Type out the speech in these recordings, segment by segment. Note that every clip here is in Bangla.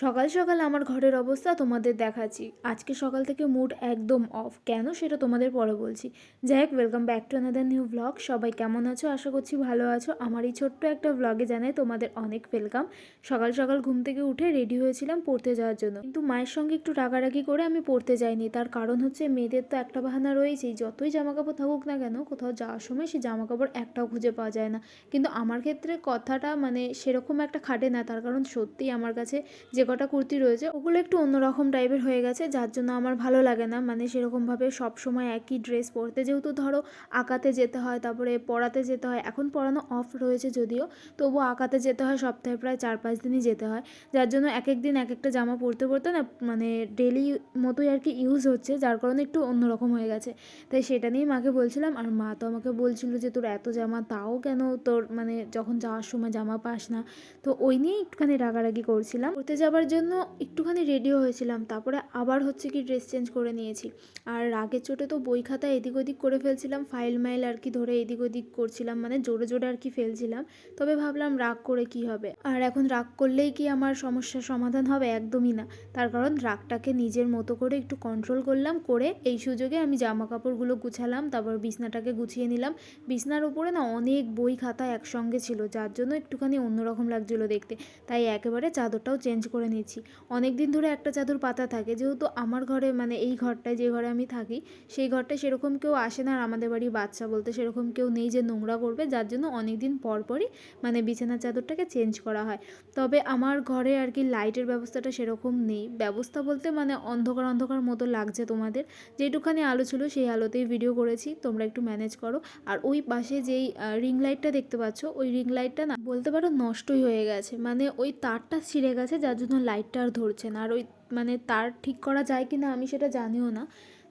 সকাল সকাল আমার ঘরের অবস্থা তোমাদের দেখাচ্ছি। আজকে সকাল থেকে মুড একদম অফ কেন সেটা তোমাদের পরে বলছি। যাই হোক welcome back to another new blog সবাই কেমন আছো? আশা করছি ভালো আছো। আমার এই ছোট্ট একটা ব্লগে জানাই তোমাদের অনেক ওয়েলকাম সকাল সকাল ঘুম থেকে উঠে রেডি হয়েছিলাম পড়তে যাওয়ার জন্য। কিন্তু মায়ের সঙ্গে একটু রাগারাগি করে আমি পড়তে যাইনি। তার কারণ হচ্ছে মেয়েদের তো একটা বাহানা রয়েছেই। যতই জামা কাপড় থাকুক না কেন, কোথাও যাওয়ার সময় সেই জামা কাপড় একটাও খুঁজে পাওয়া যায় না। কিন্তু আমার ক্ষেত্রে কথাটা মানে সেরকম একটা খাটে না। তার কারণ সত্যিই আমার কাছে যে কটা কুর্তি রয়েছে, ওগুলো একটু অন্যরকম টাইপের হয়ে গেছে, যার জন্য আমার ভালো লাগে না। মানে সেরকমভাবে সব সময় একই ড্রেস পরতে। যেহেতু ধরো আঁকাতে যেতে হয়, তারপরে পড়াতে যেতে হয়, এখন পড়ানো অফ রয়েছে যদিও তবু আঁকাতে যেতে হয়, সপ্তাহে প্রায় চার পাঁচ দিনই যেতে হয়। যার জন্য এক এক দিন এক একটা জামা পরতে পরতে না মানে ডেলি মতোই আর কি ইউজ হচ্ছে, যার কারণে একটু অন্যরকম হয়ে গেছে। তাই সেটা নিয়েই মাকে বলছিলাম, আর মা তো আমাকে বলছিল যে, তোর এত জামা, তাও কেন তোর মানে যখন যাওয়ার সময় জামা পাস না? তো ওই নিয়েই একটুখানি রাগারাগি করছিলাম। ঘুরতে যাওয়ার জন্য একটুখানি রেডিও হয়েছিলাম। তারপরে আবার হচ্ছে কি ড্রেস চেঞ্জ করে নিয়েছি। আর রাগের চোটে তো বই খাতা এদিক ওদিক করে ফেলছিলাম ফাইল মাইল আর কি ধরে এদিক ওদিক করছিলাম মানে জোরে জোরে আর কি ফেলছিলাম। তবে ভাবলাম রাগ করে কি হবে? আর এখন রাগ করলেই কি আমার সমস্যার সমাধান হবে? একদমই না। তার কারণ রাগটাকে নিজের মতো করে একটু কন্ট্রোল করলাম, করে এই সুযোগে আমি জামা কাপড়গুলো গুছালাম, তারপর বিছনাটাকে গুছিয়ে নিলাম। বিছনার উপরে না অনেক বই খাতা একসঙ্গে ছিল, যার জন্য একটুখানি অন্যরকম লাগছিল দেখতে। তাই একেবারে চাদরটাও চেঞ্জ করে নিচ্ছি অনেক দিন ধরে একটা চাদর পাতা থাকে। যেহেতু আমার ঘরে মানে এই ঘরটায় যে ঘরে আমি থাকি, সেই ঘরটায় সেরকম কেউ আসে না আর আমাদের বাড়ির বাচ্চা বলতে সেরকম কেউ নেই যে নোংরা করবে। যার জন্য অনেক দিন পর পরই মানে বিছানার চাদরটাকে চেঞ্জ করা হয়। তবে আমার ঘরে আর কি লাইটের ব্যবস্থাটা সেরকম নেই। ব্যবস্থা বলতে মানে অন্ধকার অন্ধকার মতো লাগছে তোমাদের। যেটুখানি আলো ছিল সেই আলোতেই ভিডিও করেছি। তোমরা একটু ম্যানেজ করো। আর ওই পাশে যেই রিং লাইটটা দেখতে পাচ্ছ, ওই রিং লাইটটা না বলতে পারো নষ্টই হয়ে গেছে। মানে ওই তারটা ছিঁড়ে গেছে, যার জন্য লাইটটা আর ধরছে না। আর ওই মানে তার ঠিক করা যায় কি না আমি সেটা জানিও না।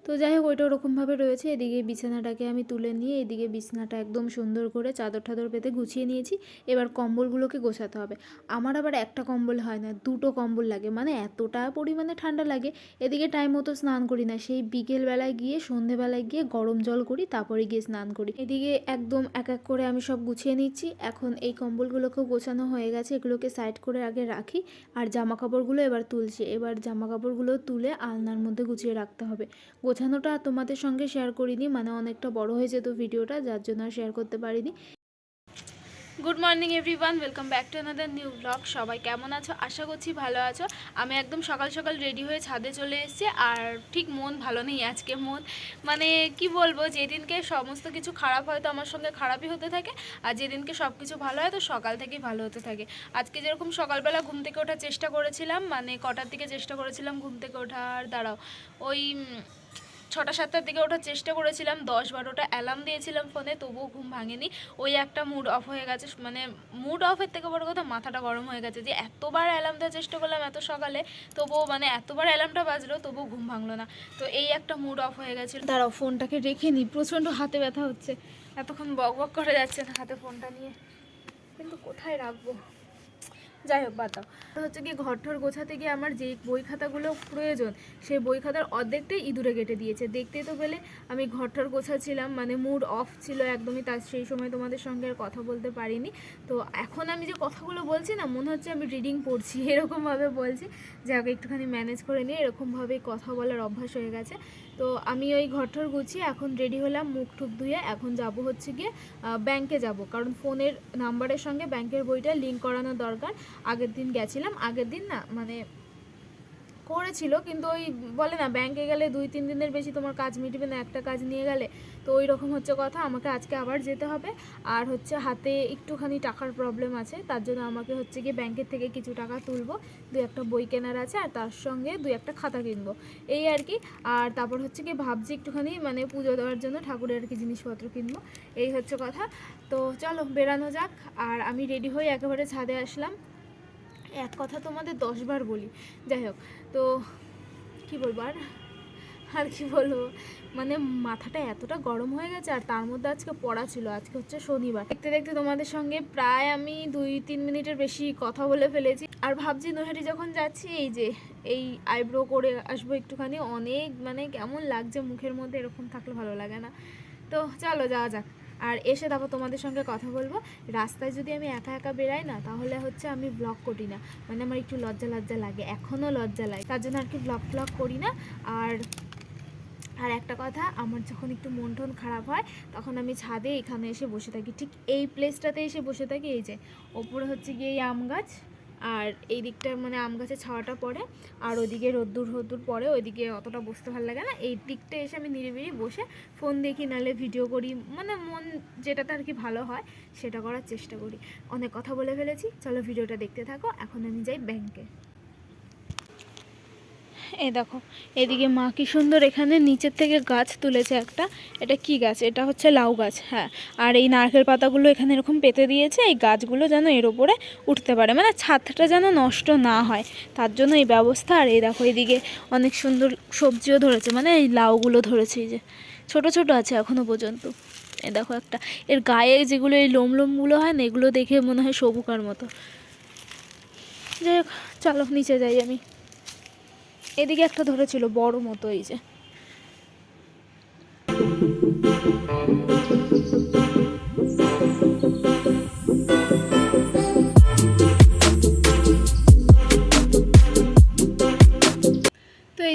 তো যাই হোক ওইটা ওরকমভাবে রয়েছে। এদিকে বিছানাটাকে আমি তুলে নিয়ে, এদিকে বিছানাটা একদম সুন্দর করে চাদর টাদর পেতে গুছিয়ে নিয়েছি। এবার কম্বলগুলোকে গোছাতে হবে। আমার আবার একটা কম্বল হয় না, দুটো কম্বল লাগে। মানে এতটা পরিমাণে ঠান্ডা লাগে, এদিকে টাইম মতো স্নান করি না। সেই বিকেলবেলায় গিয়ে, সন্ধেবেলায় গিয়ে গরম জল করি, তারপরে গিয়ে স্নান করি। এদিকে একদম এক এক করে আমি সব গুছিয়ে নিচ্ছি। এখন এই কম্বলগুলোকেও গোছানো হয়ে গেছে। এগুলোকে সাইড করে আগে রাখি আর জামা কাপড়গুলো এবার তুলছি। এবার জামা কাপড়গুলো তুলে আলনার মধ্যে গুছিয়ে রাখতে হবে। গোছানোটা তোমাদের সঙ্গে শেয়ার করিনি মানে অনেকটা বড় হয়ে যেত ভিডিওটা, যার জন্য আর শেয়ার করতে পারিনি। Good morning everyone welcome back to another new blog সবাই কেমন আছো? আশা করছি ভালো আছো। আমি একদম সকাল সকাল রেডি হয়ে ছাদে চলে এসেছি, আর ঠিক মন ভালো নেই আজকে মন। মানে কি বলব, যেদিনকে সমস্ত কিছু খারাপ হয় তো আমার সঙ্গে খারাপই হতে থাকে, আর যেদিনকে সব কিছু ভালো হয় তো সকাল থেকেই ভালো হতে থাকে। আজকে যেরকম সকালবেলা ঘুম থেকে ওঠার চেষ্টা করেছিলাম মানে কটার দিকে চেষ্টা করেছিলাম ঘুম থেকে ওঠার, দাঁড়াও, ওই ছটা সাতটার দিকে ওঠার চেষ্টা করেছিলাম, দশ বারোটা অ্যালার্ম দিয়েছিলাম ফোনে তবুও ঘুম ভাঙেনি। ওই একটা মুড অফ হয়ে গেছে মানে মুড অফের থেকে বড় কথা মাথাটা গরম হয়ে গেছে। যে এতবার অ্যালার্ম দেওয়ার চেষ্টা করলাম এত সকালে, তবুও মানে এতবার অ্যালার্মটা বাজলো, তবুও ঘুম ভাঙলো না। তো এই একটা মুড অফ হয়ে গেছিল দাঁড়াও ফোনটাকে রেখে নিই প্রচণ্ড হাতে ব্যথা হচ্ছে। এতক্ষণ বক বক করে যাচ্ছে না হাতে ফোনটা নিয়ে। কিন্তু কোথায় রাখব? যাই হোক, বাদ হচ্ছে কি ঘর ঠর গোছাতে গিয়ে আমার যেই বই খাতাগুলো প্রয়োজন, সেই বই খাতার অর্ধেকটাই ইঁদুরে কেটে দিয়েছে। দেখতে তো পেলে আমি ঘর ঠর গোছাচ্ছিলাম মানে মুড অফ ছিল একদমই তার সেই সময় তোমাদের সঙ্গে আর কথা বলতে পারিনি। তো এখন আমি যে কথাগুলো বলছি না, মনে হচ্ছে আমি রিডিং পড়ছি, এরকমভাবে বলছি। যাকে, একটুখানি ম্যানেজ করে নিয়ে এরকমভাবেই কথা বলার অভ্যাস হয়ে গেছে। তো আমি ওই ঘরঠর গুছিয়ে এখন রেডি হলাম, মুখ টুক ধুয়ে এখন যাব হচ্ছে গিয়ে ব্যাংকে যাব। কারণ ফোনের নাম্বারের সঙ্গে ব্যাংকের বইটা লিঙ্ক করানো দরকার। আগের দিন গেছিলাম আগের দিন না মানে করেছিল, কিন্তু ওই বলে না ব্যাংকে গেলে দুই, তিন দিনের বেশি তোমার কাজ মিটবে না, একটা কাজ নিয়ে গেলে। তো ওই রকম হচ্ছে কথা, আমাকে আজকে আবার যেতে হবে। আর হচ্ছে হাতে একটুখানি টাকার প্রবলেম আছে, তার জন্য আমাকে হচ্ছে গিয়ে ব্যাংকের থেকে কিছু টাকা তুলবো। দু একটা বই কেনার আছে, আর তার সঙ্গে দু একটা খাতা কিনবো। এই আর কি, আর তারপর হচ্ছে গিয়ে ভাবছি একটুখানি মানে পুজো দেওয়ার জন্য ঠাকুরের আর কি জিনিসপত্র কিনবো। এই হচ্ছে কথা। তো চলো বেরানো যাক, আর আমি রেডি হয়ে একেবারে ছাদে আসলাম। এক কথা তোমাদের দশবার বলি। যাই হোক, তো কি বলব আর? আর কি বলব? মানে মাথাটা এতটা গরম হয়ে গেছে আর তার মধ্যে আজকে পড়া ছিল, আজকে হচ্ছে শনিবার। দেখতে দেখতে তোমাদের সঙ্গে প্রায় আমি দুই, তিন মিনিটের বেশি কথা বলে ফেলেছি। আর ভাবছি নৈহাটি যখন যাচ্ছি, এই যে, এই আইব্রো করে আসব একটুখানি, অনেক মানে কেমন লাগছে মুখের মধ্যে এরকম থাকলে ভালো লাগে না। তো চলো যাওয়া যাক। আর এসে তারপর তোমাদের সঙ্গে কথা বলব। রাস্তায় যদি আমি একা একা বেরাই না, তাহলে হচ্ছে আমি ব্লগ করি না। মানে আমার একটু লজ্জা লজ্জা লাগে এখনও লজ্জা লাগে। তার জন্য আর কি ব্লগ ব্লগ করি না। আর আর একটা কথা, আমার যখন একটু মন টন খারাপ হয়, তখন আমি ছাদে এখানে এসে বসে থাকি। ঠিক এই প্লেসটাতে এসে বসে থাকি, এই যে, ওপরে হচ্ছে গিয়ে এই আম গাছ। আর এই দিকটা মানে আম গাছে ছাওয়াটা পড়ে, আর ওদিকে রোদ্দুর রোদ্দুর পরে ওইদিকে অতটা বসতে ভালো লাগে না। এই দিকটা এসে আমি নিরিবিরি বসে ফোন দেখি, নাহলে ভিডিও করি মানে মন যেটাতে আর কি ভালো হয় সেটা করার চেষ্টা করি। অনেক কথা বলে ফেলেছি, চলো ভিডিওটা দেখতে থাকো, এখন আমি যাই ব্যাংকে এই দেখো, এদিকে মা কি সুন্দর এখানে নিচের থেকে গাছ তুলেছে একটা। এটা কি গাছ? এটা হচ্ছে লাউ গাছ হ্যাঁ। আর এই নারকেল পাতাগুলো এখানে এরকম পেতে দিয়েছে, এই গাছগুলো যেন এর ওপরে উঠতে পারে। মানে ছাদটা যেন নষ্ট না হয়, তার জন্য এই ব্যবস্থা। আর এই দেখো, এদিকে অনেক সুন্দর সবজিও ধরেছে মানে এই লাউগুলো ধরেছে এই যে। ছোট ছোট আছে এখনও পর্যন্ত। এ দেখো একটা, এর গায়ে যেগুলো এই লোম লোমগুলো হয় না, এগুলো দেখে মনে হয় সবুকার মতো। যাই হোক, চলো, নিচে যাই আমি। এদিকে একটা ধরেছিল বড় মতো এই যে।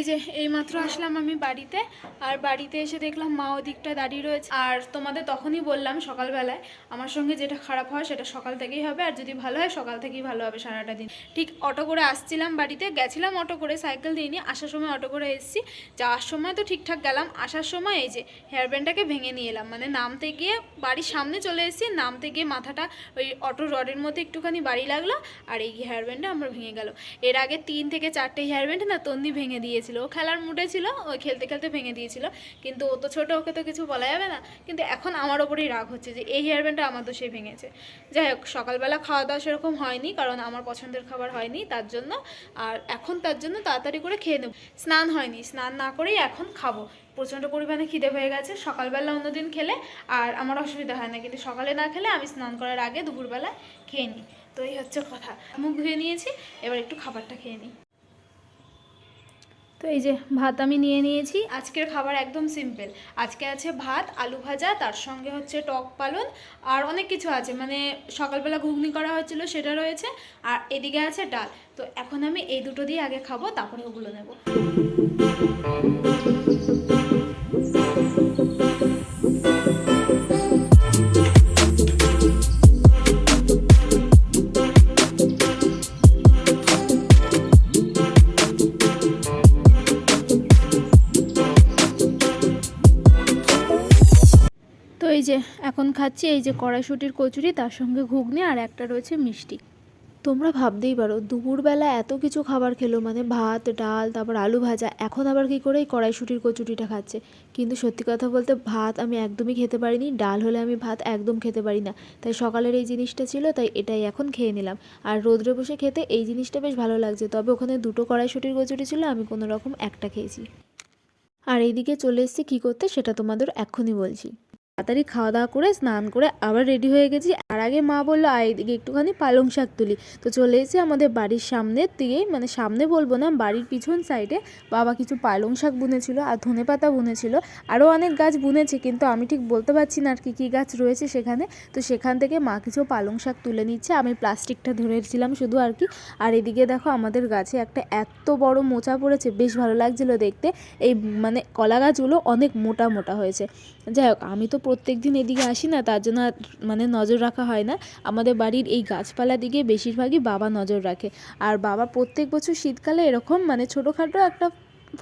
যে এইমাত্র আসলাম আমি বাড়িতে, আর বাড়িতে এসে দেখলাম মা ওদিকটা দাঁড়িয়ে রয়েছে। আর তোমাদের তখনই বললাম সকালবেলায়, আমার সঙ্গে যেটা খারাপ হয় সেটা সকাল থেকেই হবে, আর যদি ভালো হয় সকাল থেকেই ভালো হবে সারাটা দিন। ঠিক অটো করে আসছিলাম বাড়িতে, গেছিলাম অটো করে, সাইকেল দিয়ে নিয়ে আসার সময় অটো করে এসেছি। যাওয়ার সময় তো ঠিকঠাক গেলাম, আসার সময় এই যে হেয়ার ব্যান্ডটাকে ভেঙে নিয়ে এলাম মানে নামতে গিয়ে বাড়ির সামনে চলে এসেছি, নামতে গিয়ে মাথাটা ওই অটো রডের মধ্যে একটুখানি বাড়ি লাগল, আর এই হেয়ার ব্যান্ডটা আমার ভেঙে গেল। এর আগে তিন থেকে চারটে হেয়ার ব্যান্ড না তন্দি ভেঙে দিয়েছিল খেলার মুডে ছিল ও খেলতে খেলতে ভেঙে দিয়েছিল। কিন্তু ও তো ছোটো, ওকে তো কিছু বলা যাবে না। কিন্তু এখন আমার ওপরেই রাগ হচ্ছে যে, এই হেয়ার ব্যান্ডটা আমার দোষে ভেঙেছে। যাই হোক, সকালবেলা খাওয়া দাওয়া সেরকম হয়নি, কারণ আমার পছন্দের খাবার হয়নি তার জন্য। আর এখন তার জন্য তাড়াতাড়ি করে খেয়ে নেব। স্নান হয়নি, স্নান না করেই এখন খাব। প্রচণ্ড পরিমাণে খিদে হয়ে গেছে, সকালবেলা অন্যদিন খেলে, আর আমার অসুবিধা হয় না। কিন্তু সকালে না খেলে আমি স্নান করার আগে দুপুরবেলা খেয়ে নিই। তো এই হচ্ছে কথা। মুখ ধুয়ে নিয়েছি, এবার একটু খাবারটা খেয়ে নিই। তো এই যে ভাত আমি নিয়ে নিয়েছি। আজকের খাবার একদম সিম্পল আজকে আছে ভাত, আলু ভাজা, তার সঙ্গে হচ্ছে টক পালন আর অনেক কিছু আছে। মানে সকালবেলা ঘুগনি করা হয়েছিল, সেটা রয়েছে আর এদিকে আছে ডাল। তো এখন আমি এই দুটো দিয়ে আগে খাব, তারপরে ওগুলো নেব। যে এখন খাচ্ছি এই যে কড়াইশুটির কচুরি, তার সঙ্গে ঘুগনি আর একটা রয়েছে মিষ্টি। তোমরা ভাবতেই পারো, দুপুরবেলা এত কিছু খাবার খেলো মানে ভাত, ডাল, তারপর আলু ভাজা, এখন আবার কী করে এই কড়াইশুটির কচুরিটা খাচ্ছে? কিন্তু সত্যি কথা বলতে ভাত আমি একদমই খেতে পারিনি, ডাল হলে আমি ভাত একদম খেতে পারি না। তাই সকালের এই জিনিসটা ছিল, তাই এটাই এখন খেয়ে নিলাম। আর রোদ্রে বসে খেতে এই জিনিসটা বেশ ভালো লাগছে, তবে ওখানে দুটো কড়াইশুটির কচুরি ছিল, আমি কোনো রকম একটা খেয়েছি। আর এইদিকে চলে এসেছি কী করতে, সেটা তোমাদের এক্ষুনি বলছি। তাড়াতাড়ি খাওয়া দাওয়া করে স্নান করে আবার রেডি হয়ে গেছি। আর আগে মা বলল, আয় এদিকে একটুখানি পালং শাক তুলি। তো চলে এসেছি আমাদের বাড়ির সামনের দিকেই মানে সামনে বলব না, বাড়ির পিছন সাইডে বাবা কিছু পালং শাক বুনেছিল আর ধনে পাতা বুনেছিল। আরও অনেক গাছ বুনেছে, কিন্তু আমি ঠিক বলতে পারছি না আর কি কী গাছ রয়েছে সেখানে। তো সেখান থেকে মা কিছু পালং শাক তুলে নিচ্ছে। আমি প্লাস্টিকটা ধরেছিলাম শুধু আর কি। আর এদিকে দেখো আমাদের গাছে একটা এত বড় মোচা পড়েছে, বেশ ভালো লাগছিল দেখতে। এই মানে কলা গাছগুলো অনেক মোটা মোটা হয়েছে। যাই হোক, আমি তো প্রত্যেক দিন এদিকে আসি না, তার জন্য মানে নজর রাখা হয় না। আমাদের বাড়ির এই গাছপালার দিকে বেশিরভাগই বাবা নজর রাখে। আর বাবা প্রত্যেক বছর শীতকালে এরকম মানে ছোটোখাটো একটা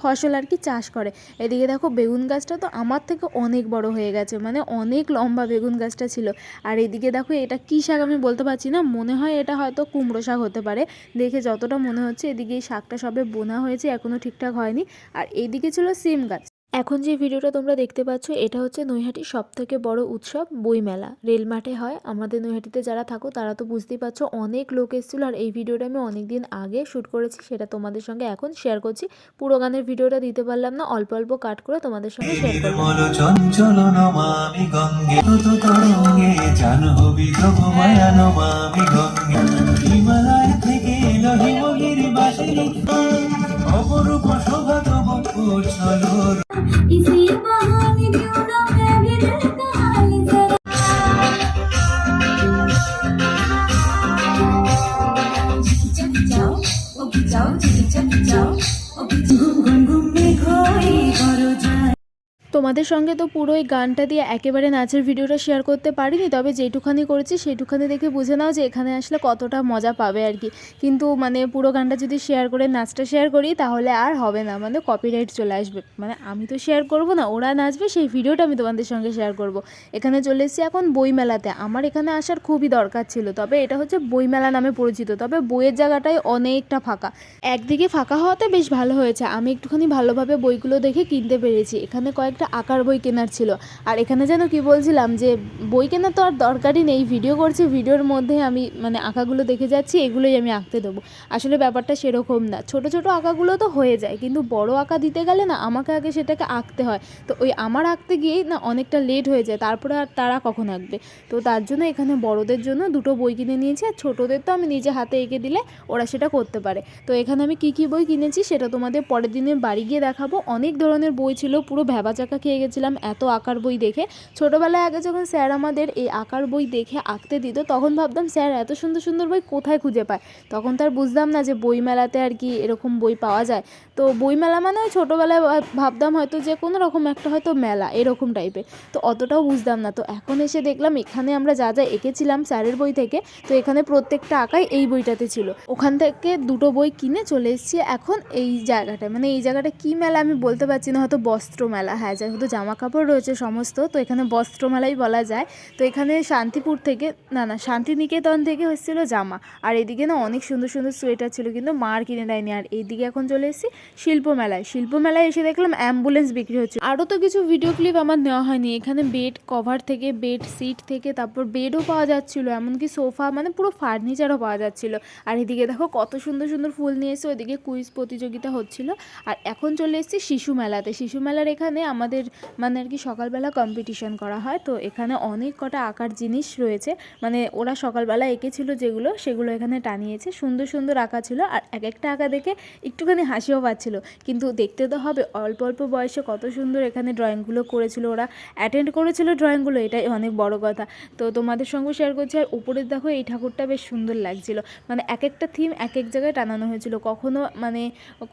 ফসল আর কি চাষ করে। এদিকে দেখো বেগুন গাছটা তো আমার থেকে অনেক বড় হয়ে গেছে মানে অনেক লম্বা বেগুন গাছটা ছিল। আর এদিকে দেখো এটা কী শাক আমি বলতে পারছি না, মনে হয় এটা হয়তো কুমড়ো শাক হতে পারে। দেখে যতটা মনে হচ্ছে এদিকে এই শাকটা সবে বোনা হয়েছে এখনও ঠিকঠাক হয়নি। আর এদিকে ছিল সিম গাছ। এখন যে ভিডিওটা তোমরা দেখতে পাচ্ছ, এটা হচ্ছে নৈহাটির সব থেকে বড় উৎসব, বইমেলা। রেল মাঠে হয়, আমাদের নৈহাটিতে যারা থাকো, তারা তো বুঝতেই পারছ অনেক লোক এসেছিল, আর এই ভিডিওটা আমি অনেক দিন আগে শ্যুট করেছি, সেটা তোমাদের সঙ্গে এখন শেয়ার করছি। পুরো গানের ভিডিওটা দিতে পারলাম না, অল্প অল্প কাট করে তোমাদের সঙ্গে শেয়ার করলাম। चलो इसी बहाने क्यों ना मैं भी তোমাদের সঙ্গে তো পুরো এই গানটা দিয়ে একেবারে নাচের ভিডিওটা শেয়ার করতে পারিনি, তবে যেটুখানি করেছি সেইটুখানি দেখে বুঝে নাও যে এখানে আসলে কতটা মজা পাবে আর কি। কিন্তু মানে পুরো গানটা যদি শেয়ার করে, নাচটা শেয়ার করি, তাহলে আর হবে না মানে কপিরাইট চলে আসবে। মানে আমি তো শেয়ার করব না, ওরা নাচবে, সেই ভিডিওটা আমি তোমাদের সঙ্গে শেয়ার করব। এখানে চলে এসেছি এখন বইমেলাতে। আমার এখানে আসার খুবই দরকার ছিল, তবে এটা হচ্ছে বইমেলা নামে পরিচিত, তবে বইয়ের জায়গাটায় অনেকটা ফাঁকা। একদিকে ফাঁকা হওয়াতে বেশ ভালো হয়েছে, আমি একটুখানি ভালোভাবে বইগুলো দেখে কিনতে পেরেছি। এখানে কয়েকটা আঁকার বই কেনার ছিল। আর এখানে যেন কি বলছিলাম যে, বই কেনার তো আর দরকারই নেই। ভিডিও করছি, ভিডিওর মধ্যে আমি মানে আঁকাগুলো দেখে যাচ্ছি, এগুলোই আমি আঁকতে দেবো। আসলে ব্যাপারটা সেরকম না। ছোট ছোট আঁকাগুলো তো হয়ে যায়, কিন্তু বড় আঁকা দিতে গেলে না আমাকে আগে সেটাকে আঁকতে হয়। তো ওই আমার আঁকতে গিয়েই না অনেকটা লেট হয়ে যায়, তারপরে আর তারা কখন আঁকবে? তো তার জন্য এখানে বড়দের জন্য দুটো বই কিনে নিয়েছি, আর ছোটোদের তো আমি নিজে হাতে এঁকে দিলে ওরা সেটা করতে পারে। তো এখানে আমি কী কী বই কিনেছি সেটা তোমাদের পরের দিনের বাড়ি গিয়ে দেখাবো। অনেক ধরনের বই ছিল, পুরো ভ্যাবাচাকা খেয়ে গেছিলাম এত আঁকার বই দেখে। ছোটোবেলায় আগে যখন স্যার আমাদের এই আঁকার বই দেখে আঁকতে দিত, তখন ভাবতাম স্যার এত সুন্দর সুন্দর বই কোথায় খুঁজে পায়? তখন তার বুঝতাম না যে বই মেলাতে আর কি এরকম বই পাওয়া যায়। তো বই মেলা মানে ওই ছোটোবেলায় ভাবতাম হয়তো যে কোনো রকম একটা হয়তো মেলা এরকম টাইপের তো অতটাও বুঝতাম না। তো এখন এসে দেখলাম এখানে আমরা যা যা এঁকেছিলাম স্যারের বই থেকে, তো এখানে প্রত্যেকটা আঁকাই এই বইটাতে ছিল। ওখান থেকে দুটো বই কিনে চলে এসেছি এখন এই জায়গাটায়। মানে এই জায়গাটা কী মেলা আমি বলতে পারছি না, হয়তো বস্ত্র মেলা হ্যাঁ যাই হয়তো জামা কাপড় রয়েছে সমস্ত, তো এখানে বস্ত্রমেলাই বলা যায়। তো এখানে শান্তিপুর থেকে, না না, শান্তিনিকেতন থেকে হচ্ছিল জামা। আর এদিকে না অনেক সুন্দর সুন্দর সোয়েটার ছিল, কিন্তু মার কিনে দেয়নি। আর এইদিকে এখন চলে এসেছি শিল্প মেলায় শিল্প মেলায় এসে দেখলাম অ্যাম্বুলেন্স বিক্রি হচ্ছে। আরও তো কিছু ভিডিও ক্লিপ আমার নেওয়া হয়নি। এখানে বেড কভার থেকে বেড সিট থেকে, তারপর বেডও পাওয়া যাচ্ছিল, এমনকি সোফা মানে পুরো ফার্নিচারও পাওয়া যাচ্ছিল। আর এদিকে দেখো কত সুন্দর সুন্দর ফুল নিয়ে এসে ওইদিকে কুইজ প্রতিযোগিতা হচ্ছিল। আর এখন চলে এসেছি শিশু মেলাতে। শিশু মেলার এখানে আমাদের মানে আর কি সকালবেলা কম্পিটিশন করা হয়। তো এখানে অনেক কটা আঁকার জিনিস রয়েছে। মানে ওরা সকালবেলা এঁকেছিল যেগুলো, সেগুলো এখানে টানিয়েছে। সুন্দর সুন্দর আঁকা ছিল আর এক একটা আঁকা দেখে একটুখানি হাসিও পাচ্ছিল। কিন্তু দেখতে তো হবে, অল্প অল্প বয়সে কত সুন্দর এখানে ড্রয়িংগুলো করেছিল ওরা। অ্যাটেন্ড করেছিল ড্রয়িংগুলো এটাই অনেক বড় কথা। তো তোমাদের সঙ্গে শেয়ার করছি, আর উপরের দেখো এই ঠাকুরটা বেশ সুন্দর লাগছিল। মানে এক একটা থিম এক এক জায়গায় টানানো হয়েছিল। কখনো মানে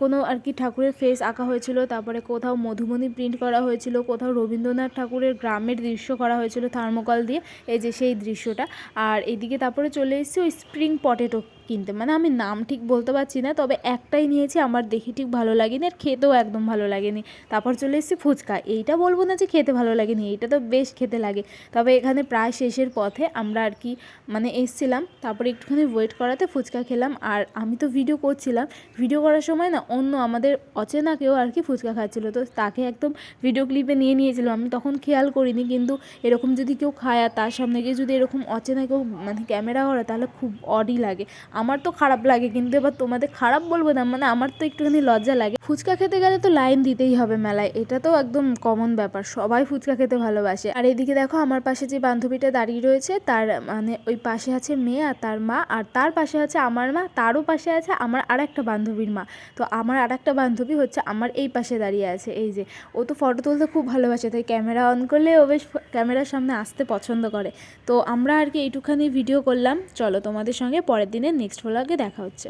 কোনো আর কি ঠাকুরের ফেস আঁকা হয়েছিল, তারপরে কোথাও মধুবনী প্রিন্ট করা হয়েছিল। কোথাও রবীন্দ্রনাথ ঠাকুরের গ্রামের দৃশ্য করা হয়েছিল থার্মোকল দিয়ে, এই যে সেই দৃশ্যটা। আর এদিকে তারপরে চলে এসেছি ওই স্প্রিং পটেটো কিনতে। মানে আমি নাম ঠিক বলতে পারছি না, তবে একটাই নিয়েছি, আমার দেখে ঠিক ভালো লাগেনি, আর খেতেও একদম ভালো লাগেনি। তারপর চলে এসেছি ফুচকা। এইটা বলব না যে খেতে ভালো লাগেনি, এইটা তো বেশ খেতে লাগে। তবে এখানে প্রায় শেষের পথে আমরা আর কি মানে এসছিলাম, তারপরে একটুখানি ওয়েট করাতে ফুচকা খেলাম, আর আমি তো ভিডিও করছিলাম। ভিডিও করার সময় না, অন্য আমাদের অচেনা কেউ আর কি ফুচকা খাচ্ছিলো, তো তাকে একদম ভিডিও ক্লিপে নিয়ে নিয়েছিলাম আমি তখন খেয়াল করিনি, কিন্তু এরকম যদি কেউ খায়, আর তার সামনে গিয়ে যদি এরকম অচেনা কেউ মানে ক্যামেরা করে, তাহলে খুব অডই লাগে। আমার তো খারাপ লাগে কিন্তু এবার তোমাদের খারাপ বলব না মানে আমার তো একটুখানি লজ্জা লাগে। ফুচকা খেতে গেলে তো লাইন দিতেই হবে মেলায়, এটা তো একদম কমন ব্যাপার, সবাই ফুচকা খেতে ভালোবাসে। আর এদিকে দেখো, আমার পাশে যে বান্ধবীটা দাঁড়িয়ে রয়েছে, তার মানে ওই পাশে আছে মেয়ে আর তার মা, আর তার পাশে আছে আমার মা, তারও পাশে আছে আমার আর একটা বান্ধবীর মা। তো আমার আর একটা বান্ধবী হচ্ছে আমার এই পাশে দাঁড়িয়ে আছে, এই যে, ও তো ফটো তুলতে খুব ভালোবাসে, তাই ক্যামেরা অন করলে ও বেশ ক্যামেরার সামনে আসতে পছন্দ করে। তো আমরা আর কি এইটুখানি ভিডিও করলাম, চলো তোমাদের সঙ্গে পরের দিনের নেক্সট ভ্লগে দেখা হচ্ছে